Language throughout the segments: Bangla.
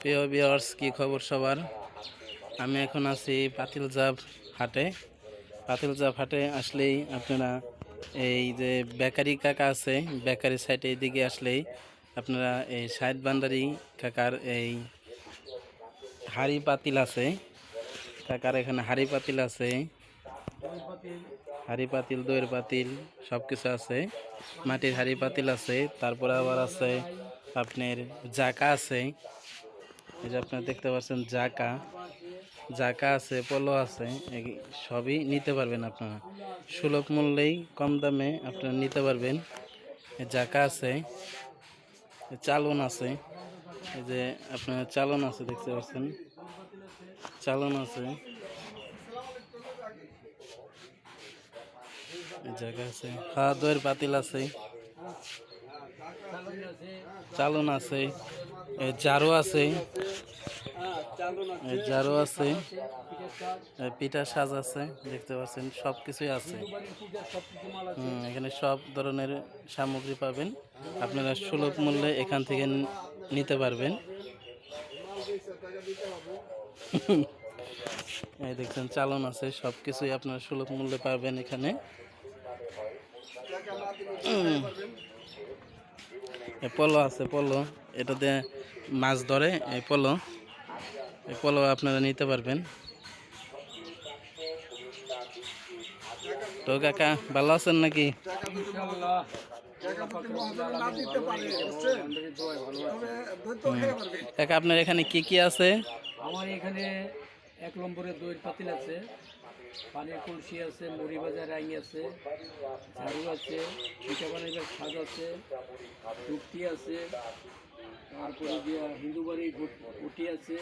প্রিয় বিয়ার্স কি খবর সবার? আমি এখন আছি পাতিলজাব হাটে। পাতিলজাব হাটে আসলেই আপনারা এই যে বেকারি কাকা আছে, বেকারি সাইডে এইদিকে আসলেই আপনারা এই সাইড বান্দারি কাকার এই হাড়ি পাতিল আছে। কাকার এখানে হাড়ি পাতিল আছে, হাড়ি পাতিল, দইয়ের পাতিল সব কিছু আছে। মাটির হাড়ি পাতিল আছে, তারপরে আবার আছে আপনার জাকা আছে। এই যে আপনারা দেখতে পাচ্ছেন জাকা। জাকা আছে, পলো আছে সবই নিতে পারবেন আপনারা। সুলভ মূল্যেই কম দামে আপনারা নিতে পারবেন। জাকা আছে চালন আছে, এই যে আপনার চালন আছে, দেখতে পাচ্ছেন। চালন আছে। জায়গা আছে। খাওয়া দইয়ের পাতিল আছে। চালন আছে জারু আছে জারু আছে পিঠা সাজ আছে, দেখতে পাচ্ছেন সব কিছুই আছে এখানে সব ধরনের সামগ্রী পাবেন। আপনারা সুলভ মূল্যে এখান থেকে নিতে পারবেন। এই দেখছেন, চালন আছে সব কিছুই আপনারা সুলভ মূল্যে পাবেন এখানে। পলো আছে, পলো। এটাতে মাছ ধরে, এই পলো। এই পলো আপনারা নিতে পারবেন। তো কাকা, ভালো আছেন নাকি? কাকা, আপনার এখানে কি কি আছে? আমার এখানে এক নম্বরে দইয়ের পাতিল আছে, পানির কলসি আছে, মুড়ি ভাজা রাঙি আছে, ঝাড়ু আছে, পিঠা বানাইবার সাজ আছে টুকটি আছে, তারপরে দিয়া হিন্দু বাড়ি গুটি আছে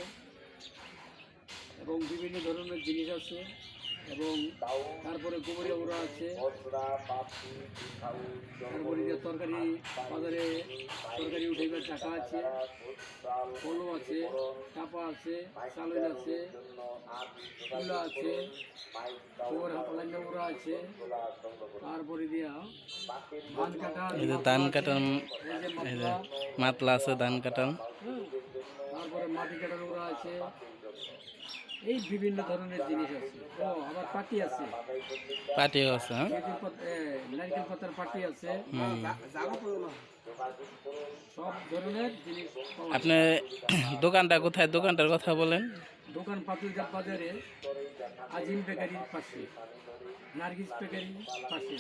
এবং বিভিন্ন ধরনের জিনিস আছে এবং তারপরে গোবরিয়া ওরা আছে। তারপরে যে তরকারি বাজারে তরকারি উঠেবার টাকা আছে। আছে টাপা আছে চালন আছে তুলা আছে গোবর হাতলাইন ওরা আছে। তারপরে দিয়া ধান কাটা এই যে ধান কাটার এই যে এই যে মাপলা, মাতলা আছে ধান কাটার। হুম, তারপরে মাটি কাটার ওরা আছে। এই বিভিন্ন ধরনের জিনিস আছে। ও আবার পাটি আছে। পাটিও আছে হ্যাঁ? নারকেল পাতার পাটি আছে। সব ধরনের জিনিস আপনার দোকানটা কোথায়? দোকানটার কথা বলেন। দোকান পাতুলজাপ বাজারে আজিম বেকারির পাশে নার্গিস বেকারির পাশে।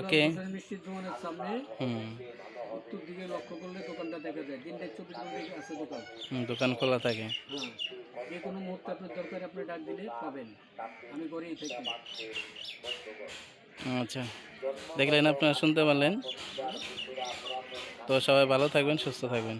ওকে। মিষ্টির দোকানের সামনে উত্তর দিকে লক্ষ্য করলে দোকানটা দেখা যায়। দিনটা চব্বিশ ঘণ্টা আছে দোকান? দোকান খোলা থাকে। হ্যাঁ যে কোনো মুহূর্তে আপনার দরকার আপনি ডাক দিলে পাবেন। আমি করেই থাকি। আচ্ছা। দেখলেন আপনারা শুনতে পারলেন। তো সবাই ভালো থাকবেন সুস্থ থাকবেন।